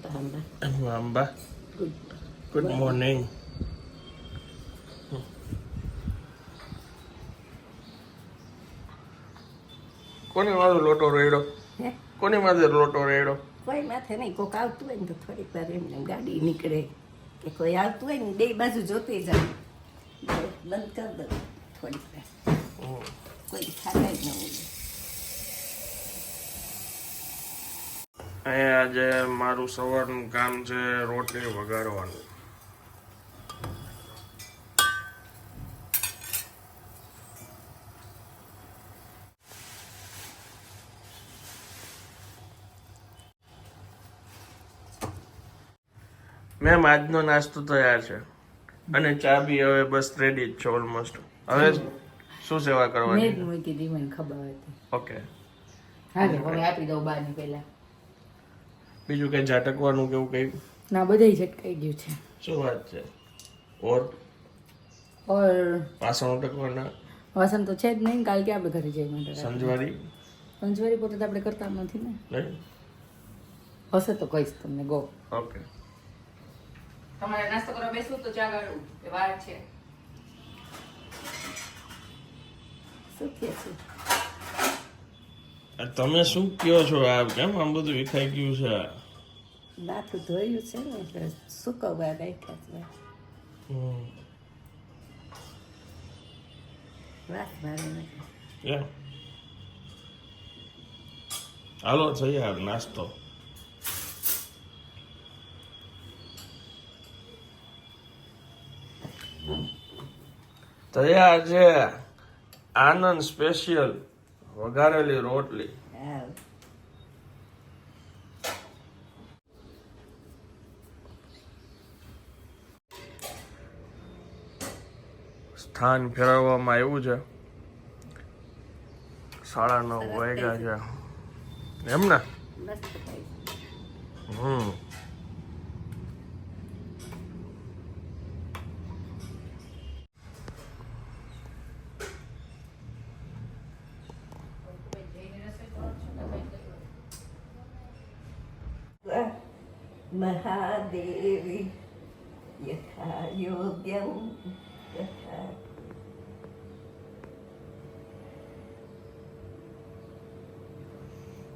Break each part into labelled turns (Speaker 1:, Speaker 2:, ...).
Speaker 1: Amba Amba
Speaker 2: Amba
Speaker 1: good
Speaker 2: good morning કોની માથે લોટો રેડો
Speaker 1: હે
Speaker 2: કોની માથે લોટો રેડો
Speaker 1: કોઈ માથે નહીં કોઈક આવતું હોય ને તો થોડીક વાર એમને એમ ગાડી નીકળે કે કોઈ આવતું હોય ને બે બાજુ જોતી જાય બસ બંધ કરી દો થોડીક વાર કોઈ ખાતા જ ન હોય
Speaker 2: અહીંયા આજે મારું સવારનું કામ છે રોટલી વગાડવાનું મેમ આજનો નાસ્તો તૈયાર છે. અને ચા બી હવે બસ રેડી જ છે ઓલમોસ્ટ હવે શું સેવા કરવાની?
Speaker 3: મૂકી મને ખબર હતી.
Speaker 2: ઓકે
Speaker 3: હા હવે આપી દઉં બારની પહેલા.
Speaker 2: બીજું કઈ ઝાટકવાનું કેવું કઈ?
Speaker 3: ના બધાય ઝટકાઈ ગયું છે.
Speaker 2: શું વાત છે? ઓર?
Speaker 3: ઓર?
Speaker 2: વાસણ ઉટકવાના?
Speaker 3: વાસણ તો છે જ નહીં કાલ કે આપણે ઘરે જઈ માટે
Speaker 2: સંજવારી?
Speaker 3: સંજવારી પોતે તો આપણે કરતા નથી ને. હશે તો કહીશ તમને ગો.
Speaker 2: ઓકે.
Speaker 3: તમારે નાસ્તો કરવા બેસવું તો જાગાડું ગાળું એ વાર છે.
Speaker 1: શું કહે છે
Speaker 2: તમે શું કયો છો? આ કેમ આમ બધું વિખાઈ ગયું છે?
Speaker 1: માથું ધોયું છે ને એટલે સુકવવા રાખ્યા છે. વાત મારે
Speaker 2: હાલો થઈ યાર નાસ્તો. તૈયાર છે આનંદ સ્પેશિયલ. વઘારેલી રોટલી. સ્થાન ફેરવવામાં આવ્યું છે. સાડા નવ વાગ્યા છે. એમ ને? હમ.
Speaker 1: મહાદેવી યથા યોગ્યમ તથા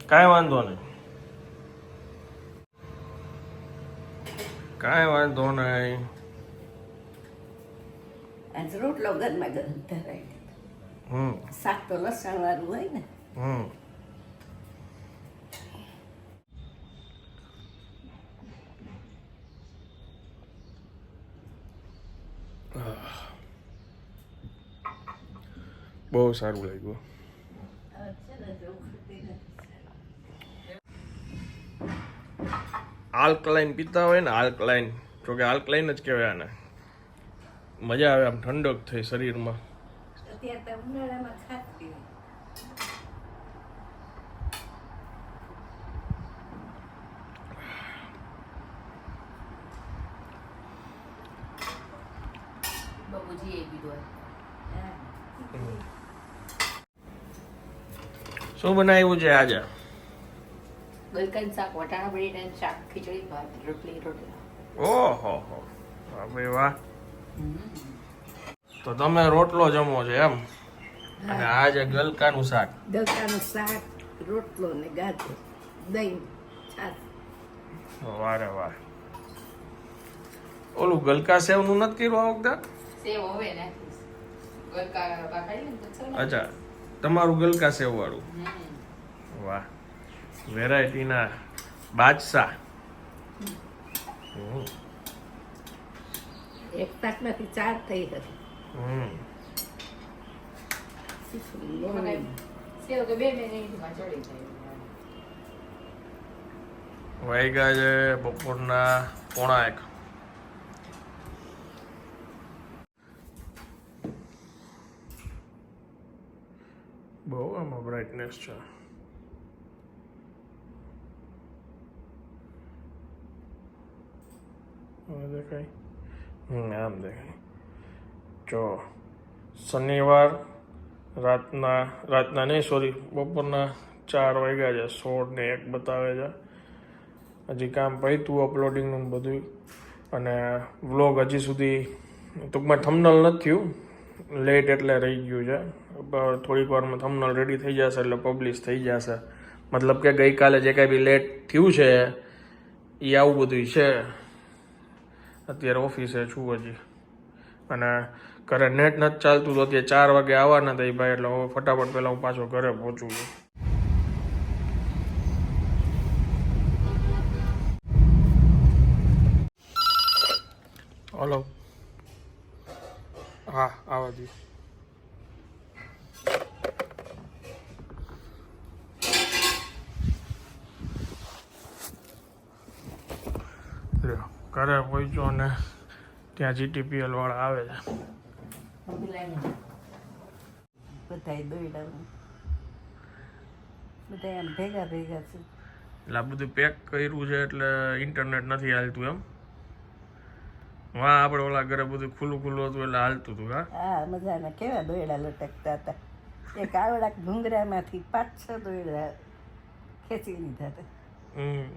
Speaker 2: કાંઈ વાંધો નહીં કાંઈ વાંધો નહીં
Speaker 1: આજ રોટલો ગરમા ગરમ ધરાઈ દીધો
Speaker 2: હમ
Speaker 1: શાક તો લસણ વાળું હોય ને
Speaker 2: હમ બહુ સારું લાગ્યું. આલ્કલાઇન પીતા હોય ને, આલ્કલાઇન. જો કે આલ્કલાઇન જ કહેવાય આને. મજા આવે આમ ઠંડક થઈ શરીરમાં
Speaker 1: અત્યારે તો ઉનાળામાં ખાતી હોય
Speaker 3: બાબુજી એ કીધું
Speaker 1: હા.
Speaker 2: શું બનાવ્યું છે આજે?
Speaker 3: ગલકન શાક વટાણા બટેટાનું શાક ખીચડી ભાત રોટલી રોટલા.
Speaker 2: ઓહો હો. ભાઈ વાહ. તો તમે રોટલો જમો છો એમ? અને આજે ગલકાનું શાક.
Speaker 1: ગલકાનું શાક રોટલો ને ગાજર દહીં છાશ.
Speaker 2: વારે વાહ ઓલું ગલકા સેવનું નથી કર્યું આ વખતે?
Speaker 3: સેવ હવે ને ગલકા બાકાઈ ને
Speaker 2: અચ્છા. તમારું ગલકા
Speaker 3: સેવવાળું.
Speaker 2: વાહ. વેરાયટીના બાદશાહ.
Speaker 1: એક પાકમાંથી ચાર થઈ હતી.
Speaker 2: વાગ્યા છે બપોરના પોણા એક. બહુ આમાં બ્રાઇટનેસ છે. દેખાય? આમ દેખાય. જો, શનિવાર રાતના રાતના નહીં સોરી બપોરના ચાર વાગ્યા છે. સોળ ને એક બતાવે છે. હજી કામ પૈતું અપલોડિંગનું બધું અને વ્લોગ હજી સુધી ટૂંકમાં થમનલ નથી થયું. લેટ એટલે રહી ગયું છે. થોડીક વારમાં થમનલ રેડી થઈ જશે એટલે પબ્લિશ થઈ જશે. મતલબ કે ગઈકાલે જે કાંઈ બી લેટ થયું છે એ આવું બધું છે. અત્યારે ઓફિસે છું હજી. અને ઘરે નેટ નથી ચાલતું તો અત્યારે ચાર વાગે આવવાના થઈ ભાઈ, એટલે હવે ફટાફટ પહેલાં હું પાછો ઘરે પહોંચું છું. હા આવા જી. ઘરે પહોંચ્યો ને ત્યાં જીટીપીએલ વાળા આવે છે. એટલે આ બધું પેક કર્યું છે એટલે ઇન્ટરનેટ નથી હાલતું એમ? હા આપણે ઓલા ઘરે બધું ખુલ્લું ખુલ્લું હતું એટલે હાલતું હતું હા.
Speaker 1: હા મજાના. કેવા દોયડા લટકતા હતા? એક આવડા ઘૂંઘરામાંથી પાંચ છ દોયડા ખેંચી લીધા હતા.
Speaker 2: હમ.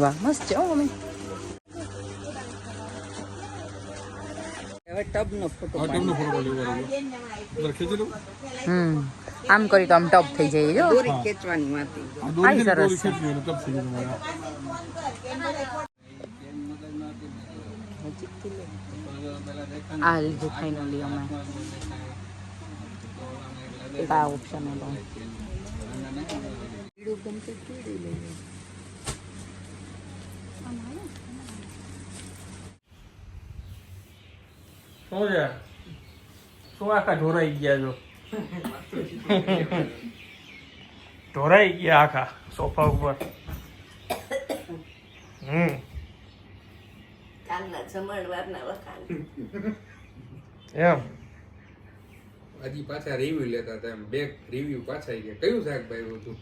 Speaker 3: વાહ મસ્ત છે હો મમ્મી
Speaker 1: હવે ટબનો ફોટો
Speaker 3: હમ. આમ કરી તો આમ ટપ થઈ જાય જો.
Speaker 1: દોરી ખેંચવાની હતી
Speaker 3: આઈ સરસ. આ લીધું ફાઇનલી અમે. એક આ ઓપ્શન હતો.
Speaker 1: કીડું ગમતું કીડું લઈ
Speaker 2: શું છે? શું આખા ઢોરાઈ ગયા છો? ઢોરાઈ ગયા આખા સોફા ઉપર. હમ. એમ.
Speaker 4: હજી પાછા રિવ્યુ લેતા હતા એમ. બે રિવ્યુ પાછા આવી ગયા. કયું શાક ભાઈ હતું?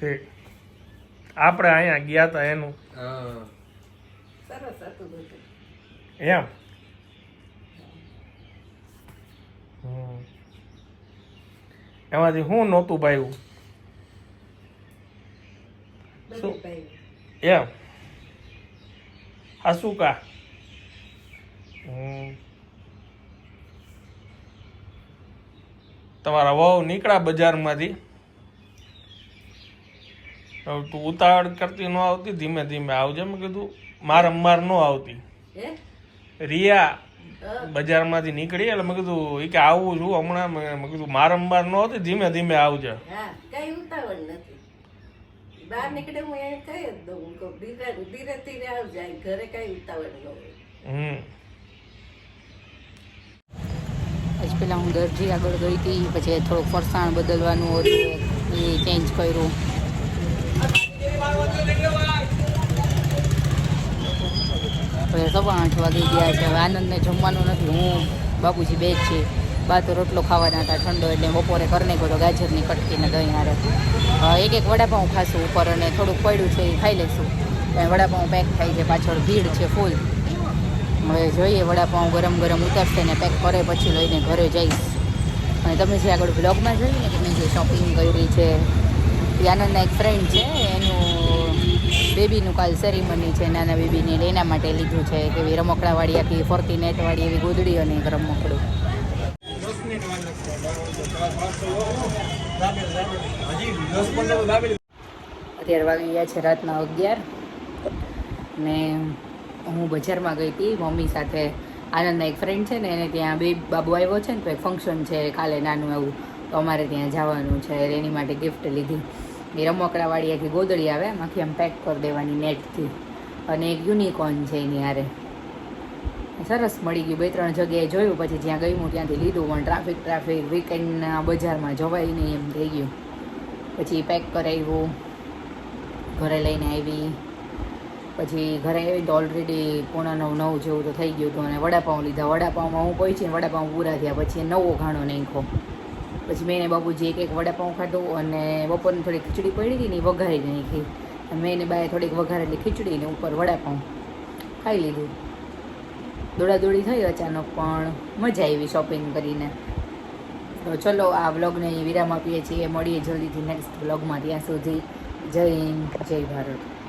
Speaker 2: ઠીક. આપણે અહીંયા ગયા હતા એનું.
Speaker 4: હા.
Speaker 1: સરસ હતું
Speaker 2: એમ હમ. એમાંથી હું નહોતું ભાઈ
Speaker 1: શું?
Speaker 2: એમ. હા શું કા. તમારા વહુ નીકળ્યા બજારમાંથી? તું ઉતાવળ કરતી ન આવતી ધીમે ધીમે આવજે. મેં કીધું માર માર ન આવતી. રિયા. બજારમાંથી નીકળી એટલે મેં કીધું એ કે આવું છું હમણાં. મેં કીધું મારંબાર ન હતી ધીમે ધીમે આવજે.
Speaker 1: હા કઈ ઉતાવળ નથી. બહાર નીકળે હું એને કહી જ દઉં. ધીરે ધીરે ધીરે આવજાય ઘરે કઈ ઉતાવળ ન હોય.
Speaker 2: હમ.
Speaker 3: પછી પેલા હું દરજી આગળ ગઈ હતી પછી થોડુંક ફરસાણ બદલવાનું હતું એ ચેન્જ કર્યું. હવે સવા આઠ વાગી ગયા છે. હવે આનંદને જમવાનું નથી. હું, બાપુજી બે છે. બા તો રોટલો ખાવાના હતા ઠંડો એટલે બપોરે કરને ગયો ગાજરની કટકીને દહીં હારે. એક એક વડાપાઉં ખાશું ઉપર અને થોડુંક પડ્યું છે એ ખાઈ લઈશું પણ વડાપાઉં પેક થાય છે. પાછળ ભીડ છે ફૂલ હવે જોઈએ વડાપાઉં ગરમ ગરમ ઉતરશે ને પેક કરે પછી લઈને ઘરે જઈશ. અને તમે જે આગળ બ્લોગમાં જોયું ને કે મેં જે શોપિંગ કરી છે, એ આનંદના એક ફ્રેન્ડ છે, એનું બેબીનું કાલ સેરેમની છે, નાના બેબીની એટલે એના માટે લીધું છે, કે રમકડાવાળી આખી ફરતી નેટવાળી એવી ગોદડી અને એક રમકડું. અત્યારે વાગી છે રાતના અગિયાર ને હું બજારમાં ગઈ હતી, મમ્મી સાથે આનંદના એક ફ્રેન્ડ છે ને, એને ત્યાં બે બાબુ આવ્યો છે ને, તો એક ફંક્શન છે કાલે નાનું એવું તો અમારે ત્યાં જવાનું છે એની માટે ગિફ્ટ લીધી. એ રમકડાવાળી આખી ગોદળી આવે એમ આમ પેક કરી દેવાની નેટથી. અને એક યુનિકોર્ન છે એની હારે. સરસ મળી ગયું, બે ત્રણ જગ્યાએ જોયું, પછી જ્યાં ગયું ત્યાંથી લીધું, પણ ટ્રાફિક ટ્રાફિક વીકેન્ડના બજારમાં જવાય નહીં એમ થઈ ગયું. પછી પેક કરાવ્યું, ઘરે લઈને આવી. પછી ઘરે આવી તો ઓલરેડી પોણા નવ નવ જેવું તો થઈ ગયું હતું, અને વડાપાઉં લીધા. વડાપાઉંમાં હું પહોંચી ને વડાપાઉં પૂરા થયા, પછી નવો ઘાણો નાખ્યો. પછી મેં એને બાબુજી એક એક વડાપાઉં ખાધું અને બપોરની થોડી ખીચડી પડી હતી ને એ વઘારી નાખી. મેં એને બાય થોડીક વઘારેલી ખીચડી ને ઉપર વડાપાઉં ખાઈ લીધું. દોડાદોડી થઈ અચાનક પણ મજા આવી શોપિંગ કરીને. તો ચલો આ વ્લોગને વિરામ આપીએ છીએ. મળીએ જલ્દીથી નેક્સ્ટ વ્લોગમાં ત્યાં સુધી. જય હિન્દ, જય ભારત.